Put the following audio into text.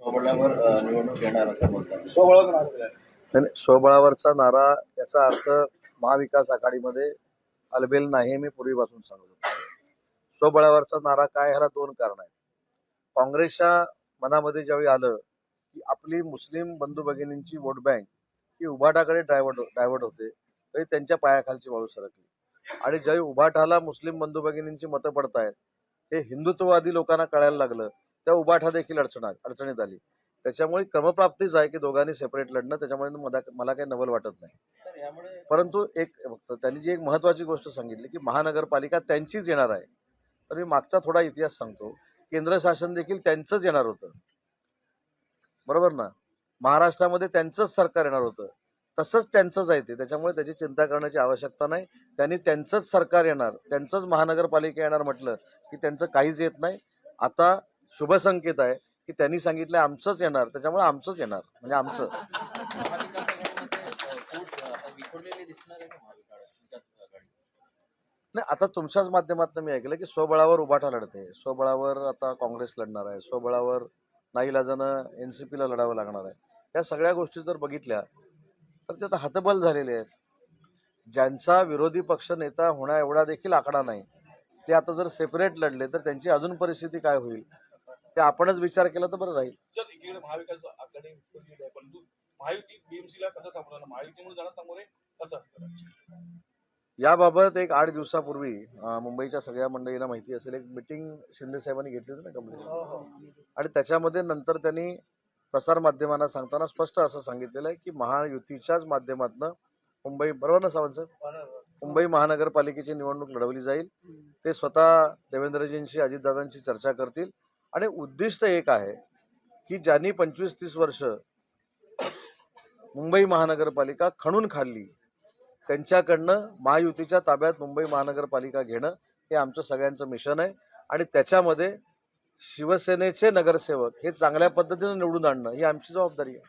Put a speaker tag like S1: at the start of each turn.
S1: निवडणूक येणार असं बोलतात.
S2: स्वबळावरचा नारा याचा अर्थ महाविकास आघाडीमध्ये अलबेल नाही मी पूर्वीपासून सांगत. होतो स्वबळावरचा नारा काय ह्याला दोन कारण आहेत. काँग्रेसच्या मनामध्ये ज्यावेळी आलं की आपली मुस्लिम बंधू भगिनींची वोट बँक ही उभाटाकडे डायव्हर्ट डायव्हर्ट होते तरी त्यांच्या पायाखालची वाळू सरकली. आणि ज्यावेळी उभाटाला मुस्लिम बंधू भगिनींची मतं पडतायत हे हिंदुत्ववादी लोकांना कळायला लागलं त्या उभाठा देखील अडचणात अडचणीत आली. त्याच्यामुळे क्रमप्राप्तीच आहे की दोघांनी सेपरेट लढणं त्याच्यामुळे मला काही नवल वाटत नाही. परंतु एक फक्त त्यांनी जी एक महत्वाची गोष्ट सांगितली की महानगरपालिका त्यांचीच येणार आहे. तर मी मागचा थोडा इतिहास सांगतो. केंद्र शासन देखील त्यांचंच येणार होतं. बरोबर ना? महाराष्ट्रामध्ये त्यांचंच सरकार येणार होतं. तसंच त्यांचंच आहे ते. त्याच्यामुळे त्याची चिंता करण्याची आवश्यकता नाही. त्यांनी त्यांचंच सरकार येणार. त्यांचंच महानगरपालिका येणार म्हटलं की त्यांचं काहीच येत नाही. आता शुभसंकेत आहे की त्यांनी सांगितलं आमचंच येणार त्याच्यामुळे आमचंच येणार म्हणजे आमचं. नाही आता तुमच्याच माध्यमातून मी ऐकलं की स्वबळावर उभाटा लढते स्वबळावर आता काँग्रेस लढणार आहे स्वबळावर नाईलाजानं एन सी पीला लढावं लागणार आहे. या सगळ्या गोष्टी जर बघितल्या तर ते आता हतबल झालेले आहेत. ज्यांचा विरोधी पक्ष नेता होण्या एवढा देखील आकडा नाही. ते आता जर सेपरेट लढले तर त्यांची अजून परिस्थिती काय होईल? ते आपणच विचार केला तर बरं राहील. याबाबत एक आठ दिवसापूर्वी मुंबईच्या सगळ्या मंडळीला माहिती असेल एक मिटिंग शिंदे साहेबांनी घेतली होती ना कमलेश आणि त्याच्यामध्ये नंतर त्यांनी प्रसार माध्यमांना सांगताना स्पष्ट असं सांगितलेलं आहे की महायुतीच्याच माध्यमातून मुंबई बरोबर ना सावंत साहेब? मुंबई महानगरपालिकेची निवडणूक लढवली जाईल. ते स्वतः देवेंद्रजींशी अजितदादांशी चर्चा करतील. आणि उद्दिष्ट एक आहे की ज्यांनी पंचवीस तीस वर्ष मुंबई महानगरपालिका खणून खाल्ली त्यांच्याकडनं महायुतीच्या ताब्यात मुंबई महानगरपालिका घेणं हे आमचं सगळ्यांचं मिशन आहे. आणि त्याच्यामध्ये शिवसेनेचे नगरसेवक हे चांगल्या पद्धतीने निवडून आणणं ही आमची जबाबदारी आहे.